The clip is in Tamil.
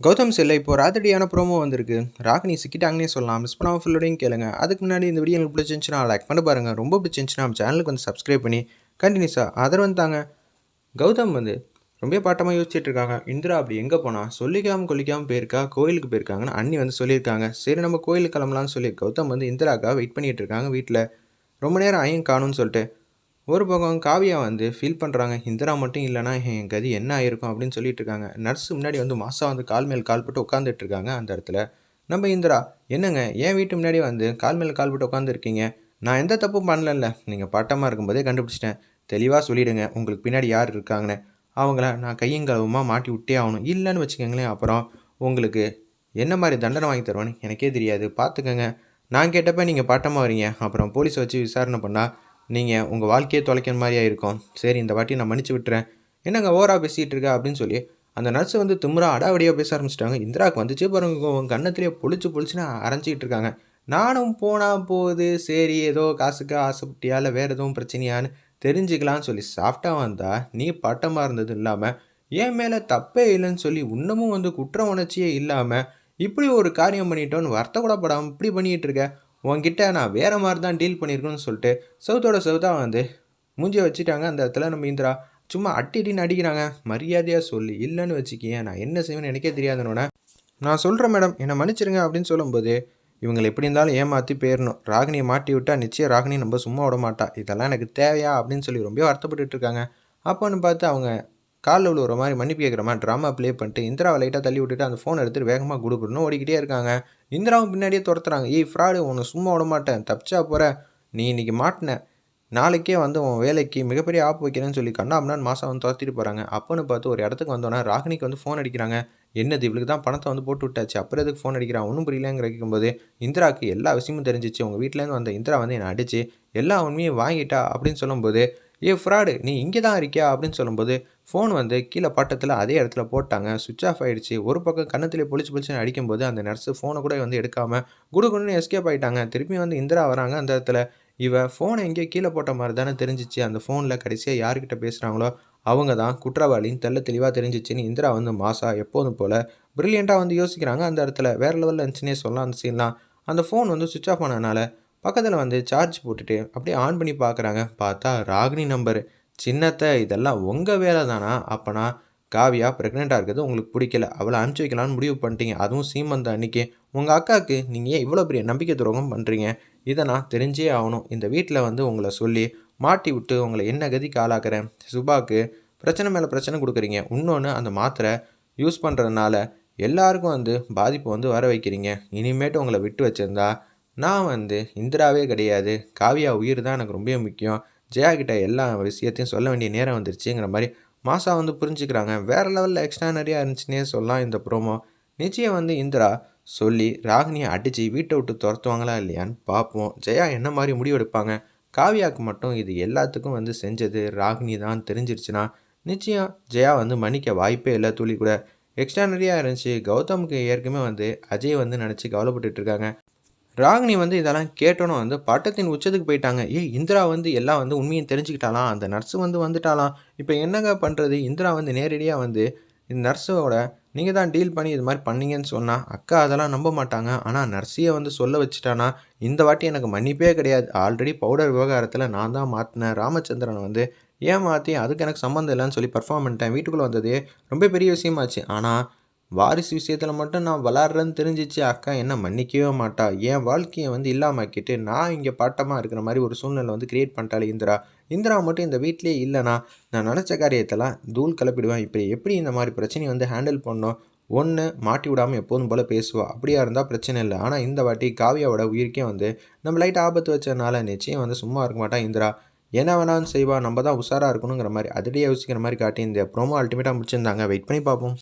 கௌதம் செல்ல இப்போ ராத்திரியான ப்ரோமோ வந்திருக்கு. ராகினி சிக்கிட்டாங்கன்னே சொல்லலாம். மிஸ் பண்ணாமல் ஃபுல்லோடையும் கேளுங்க. அதுக்கு முன்னாடி இந்த வீடியோ எனக்கு பிடிச்சிருந்துச்சுன்னா லைக் பண்ண பாருங்கள் ரொம்ப பிடிச்சிருந்துச்சுன்னா நம்ம சேனலுக்கு வந்து சப்ஸ்கிரைப் பண்ணி கண்டினியூஸாக ஆதரவு தாங்க. கௌதம் வந்து ரொம்ப பாட்டமாக யோசிச்சுட்டு இருக்காங்க. இந்திரா அப்படி எங்கே போனால் சொல்லிக்காமல் கொல்லிக்காமல் போயிருக்கா? கோயிலுக்கு போயிருக்காங்கன்னு அண்ணி வந்து சொல்லியிருக்காங்க. சரி நம்ம கோயிலுக்கு கிளம்பலாம்னு சொல்லி கௌதம் வந்து இந்திராக்கா வெயிட் பண்ணிகிட்டு இருக்காங்க வீட்டில் ரொம்ப நேரம் ஐயும் காணும்னு சொல்லிட்டு. ஒரு பக்கம் காவியா வந்து ஃபீல் பண்ணுறாங்க இந்திரா மட்டும் இல்லைனா என் கதி என்ன ஆயிருக்கும் அப்படின்னு சொல்லிட்டு இருக்காங்க. நர்ஸ் முன்னாடி வந்து மாசா வந்து கால் மேல் கால் போட்டு உட்காந்துட்டு இருக்காங்க அந்த இடத்துல. நம்ம இந்திரா என்னங்க? என் வீட்டு முன்னாடி வந்து கால் மேல் கால் போட்டு உட்காந்துருக்கீங்க நான் எந்த தப்பும் பண்ணலல்ல. நீங்கள் பாட்டமாக இருக்கும்போதே கண்டுபிடிச்சிட்டேன். தெளிவாக சொல்லிவிடுங்க உங்களுக்கு பின்னாடி யார் இருக்காங்கன்னு. அவங்கள நான் கையங்களவுமாக மாட்டி விட்டே ஆகணும். இல்லைன்னு வச்சுக்கோங்களேன். அப்புறம் உங்களுக்கு என்ன மாதிரி தண்டனை வாங்கி தருவேன்னு எனக்கே தெரியாது. பார்த்துக்கங்க. நான் கேட்டப்ப நீங்கள் பாட்டமாக வரீங்க. அப்புறம் போலீஸை வச்சு விசாரணை பண்ணால் நீங்கள் உங்கள் வாழ்க்கையை தொலைக்கிற மாதிரியாக இருக்கும். சரி இந்த வாட்டி நான் மன்னிச்சு விட்டுறேன். என்னங்க ஓவராக பேசிகிட்டு இருக்கா? அப்படின்னு சொல்லி அந்த நர்ஸ் வந்து திமுறா அடாவடியாக பேச ஆரம்பிச்சிட்டாங்க. இந்திராவுக்கு வந்துச்சு பாருங்க உங்கள் கண்ணத்திலேயே பொழிச்சு பொழிச்சுன்னு அரைஞ்சிக்கிட்டு இருக்காங்க. நானும் போனால் போகுது. சரி ஏதோ காசுக்கு ஆசைப்பட்டியா இல்லை வேறு எதுவும் பிரச்சனையான்னு தெரிஞ்சுக்கலான்னு சொல்லி சாஃப்டாக வந்தால் நீ பட்டமாக இருந்தது இல்லாமல் என் மேலே தப்பே இல்லைன்னு சொல்லி இன்னமும் வந்து குற்ற உணர்ச்சியே இல்லாமல் இப்படி ஒரு காரியம் பண்ணிட்டோன்னு வருத்தக்கூடப்படாமல் இப்படி பண்ணிகிட்டு இருக்க? உங்ககிட்ட நான் வேறு மாதிரி தான் டீல் பண்ணியிருக்கணும்னு சொல்லிட்டு சவுத்தோட சவுத்தாக வந்து மூஞ்சியை வச்சுட்டாங்க அந்த இடத்துல நம்ம இந்திரா. சும்மா அட்டின்னு அடிக்கிறாங்க. மரியாதையாக சொல்லி. இல்லைன்னு வச்சுக்கியேன் நான் என்ன செய்வேன்னு எனக்கே தெரியாதனோட. நான் சொல்கிறேன் மேடம். என்னை மன்னிச்சிருங்க அப்படின்னு சொல்லும்போது இவங்களை எப்படி இருந்தாலும் ஏமாற்றி போயிடணும் ராகினியை மாட்டி விட்டால் நிச்சயம் ராகினி நம்ம சும்மா விட மாட்டா. இதெல்லாம் எனக்கு தேவையா அப்படின்னு சொல்லி ரொம்ப வருத்தப்பட்டு இருக்காங்க. அப்போன்னு பார்த்து அவங்க காலில் விழுவுற மாதிரி மன்னிப்பு கேட்குற மாதிரி ட்ராமா ப்ளே பண்ணிட்டு இந்திராவை லைட்டாக தள்ளி விட்டுட்டு அந்த ஃபோன் எடுத்துகிட்டு வேகமாக கொடுக்கணும்னு ஓடிக்கிட்டே இருக்காங்க. இந்திராவும் பின்னாடியே துரத்துறாங்க. ஏய் ஃப்ராடு உன்னை சும்மா விட மாட்டேன். தப்பிச்சா போகிற நீ இன்றைக்கி மாட்டின. நாளைக்கே வந்து உன் வேலைக்கு மிகப்பெரிய ஆப் வைக்கிறேன்னு சொல்லி கண்ணாமனான்னு மாதம் வந்து துரத்திட்டு போகிறாங்க அப்போன்னு பார்த்து ஒரு இடத்துக்கு வந்தோன்னா ராகினிக்கு வந்து ஃபோன் அடிக்கிறாங்க. என்னது இவளுக்கு தான் பணத்தை வந்து போட்டு விட்டாச்சு. அப்புறம் எதுக்கு ஃபோன் அடிக்கிறான் ஒன்றும் புரியலங்கிற கேட்கும்போது இந்திராவுக்கு எல்லா விஷயமும் தெரிஞ்சிச்சு. உங்கள் வீட்டிலேருந்து வந்த இந்திரா வந்து என்னை அடிச்சு எல்லா உண்மையும் வாங்கிட்டா அப்படின்னு சொல்லும்போது ஏ ஃப்ராடு நீ இங்கே தான் இருக்கியா? அப்படின்னு சொல்லும்போது ஃபோன் வந்து கீழே பட்டத்தில் அதே இடத்துல போட்டாங்க. சுவிச் ஆஃப் ஆகிடுச்சு ஒரு பக்கம் கன்னத்திலே பொழிச்சு பொழிச்சு அடிக்கும்போது அந்த நர்ஸு ஃபோனை கூட வந்து எடுக்காமல் குடுகுடுன்னு எஸ்கேப் ஆகிட்டாங்க திருப்பி வந்து இந்திரா வராங்க அந்த இடத்துல. இவ ஃபோனை எங்கேயோ கீழே போட்ட மாதிரி தானே தெரிஞ்சிச்சு. அந்த ஃபோனில் கடைசியாக யார்கிட்ட பேசுகிறாங்களோ அவங்க தான் குற்றவாளின்னு தெல்ல தெளிவாக தெரிஞ்சிச்சுன்னு இந்திரா வந்து மாசா எப்போதும் போல் ப்ரில்லியண்ட்டாக வந்து யோசிக்கிறாங்க அந்த இடத்துல. வேறு லெவலில் இருந்துச்சுன்னே சொல்லலாம் அந்த சீன்லாம் அந்த ஃபோன் வந்து சுவிச் ஆஃப் ஆனதுனால பக்கத்தில் வந்து சார்ஜ் போட்டுட்டு அப்படியே ஆன் பண்ணி பார்க்குறாங்க பார்த்தா ராகினி நம்பரு சின்னத்தை இதெல்லாம் உங்கள் வேலை தானா அப்போனா காவியா ப்ரெக்னெண்ட்டாக இருக்கிறது உங்களுக்கு பிடிக்கல. அவளை அனுப்பிச்சி வைக்கலான்னு முடிவு பண்ணிட்டீங்க. அதுவும் சீமந்த அன்னைக்கு. உங்கள் அக்காவுக்கு நீங்கள் ஏன் இவ்வளோ பெரிய நம்பிக்கை துரோகம் பண்ணுறீங்க இதை நான் தெரிஞ்சே ஆகணும். இந்த வீட்டில் வந்து உங்களை சொல்லி மாட்டி விட்டு உங்களை என்ன கதிக்கு ஆளாக்குறேன் சுபாக்கு பிரச்சனை மேலே பிரச்சனை கொடுக்குறீங்க. இன்னொன்று அந்த மாத்திரை யூஸ் பண்ணுறதுனால எல்லாருக்கும் வந்து பாதிப்பு வந்து வர வைக்கிறீங்க. இனிமேட்டு உங்களை விட்டு வச்சுருந்தா நான் வந்து இந்திராவே கிடையாது. காவியா உயிர் தான் எனக்கு ரொம்ப முக்கியம். ஜெயா கிட்ட எல்லா விஷயத்தையும் சொல்ல வேண்டிய நேரம் வந்துருச்சுங்கிற மாதிரி மாசா வந்து புரிஞ்சுக்கிறாங்க. வேறு லெவலில் எக்ஸ்ட்ரானரியாக இருந்துச்சுன்னே சொல்லலாம் இந்த ப்ரோமோ நிச்சயம் வந்து இந்திரா சொல்லி ராகினியை அடித்து வீட்டை விட்டு துரத்துவாங்களா இல்லையான்னு பார்ப்போம். ஜெயா என்ன மாதிரி முடிவெடுப்பாங்க? காவியாவுக்கு மட்டும் இது எல்லாத்துக்கும் வந்து செஞ்சது ராகினி தான் தெரிஞ்சிருச்சுன்னா நிச்சயம் ஜெயா வந்து மன்னிக்க வாய்ப்பே இல்லை துளி கூட. எக்ஸ்ட்ரானரியாக இருந்துச்சு. கௌதமுக்கு ஏற்கனவே வந்து அஜய் வந்து நினச்சி கவலைப்பட்டுட்ருக்காங்க ராகினி வந்து இதெல்லாம் கேட்டோன்னு வந்து பட்டத்தின் உச்சத்துக்கு போயிட்டாங்க. ஏ இந்திரா வந்து எல்லாம் வந்து உண்மையை தெரிஞ்சுக்கிட்டாலாம் அந்த நர்ஸு வந்து வந்துட்டாலாம் இப்போ என்னங்க பண்ணுறது இந்திரா வந்து நேரடியாக வந்து இந்த நர்ஸோட நீங்கள் தான் டீல் பண்ணி இது மாதிரி பண்ணீங்கன்னு சொன்னால் அக்கா அதெல்லாம் நம்ப மாட்டாங்க. ஆனால் நர்ஸையை வந்து சொல்ல வச்சுட்டானா இந்த வாட்டி எனக்கு மன்னிப்பே கிடையாது. ஆல்ரெடி பவுடர் விவகாரத்தில் நான் தான் மாற்றினேன் ராமச்சந்திரனை வந்து ஏன் மாற்றி அதுக்கு எனக்கு சம்மந்தம் இல்லைன்னு சொல்லி பர்ஃபார்ம் பண்ணிட்டேன் வீட்டுக்குள்ளே வந்ததே ரொம்ப பெரிய விஷயமாச்சு. ஆனால் வாரிசு விஷயத்தில் மட்டும் நான் விளாட்றேன்னு தெரிஞ்சிச்சு அக்கா என்ன மன்னிக்கவே மாட்டா. என் வாழ்க்கையை வந்து இல்லாமக்கிட்டு நான் இங்கே பாட்டமாக இருக்கிற மாதிரி ஒரு சூழ்நிலை வந்து கிரியேட் பண்ணிட்டாலே இந்திரா. இந்திரா மட்டும் இந்த வீட்லேயே இல்லைனா நான் நினச்ச காரியத்தெல்லாம் தூள் கிளப்பிடுவேன். இப்படி எப்படி இந்த மாதிரி பிரச்சனையை வந்து ஹேண்டில் பண்ணோம் ஒன்று மாட்டி விடாமல் எப்போதும் போல் பேசுவா. அப்படியா இருந்தால் பிரச்சனை இல்லை. ஆனால் இந்த வாட்டி காவியாவோட உயிருக்கே வந்து நம்ம லைட் ஆபத்து வச்சதுனால நிச்சயம் வந்து சும்மா இருக்க மாட்டான் இந்திரா. என்ன வேணாலும் செய்வா. நம்ம தான் உஷாராக இருக்கணுங்கிற மாதிரி அதிலேயே யோசிக்கிற மாதிரி காட்டி இந்த ப்ரோமோ அல்டிமேட்டாக முடிச்சிருந்தாங்க. வெயிட் பண்ணி பார்ப்போம்.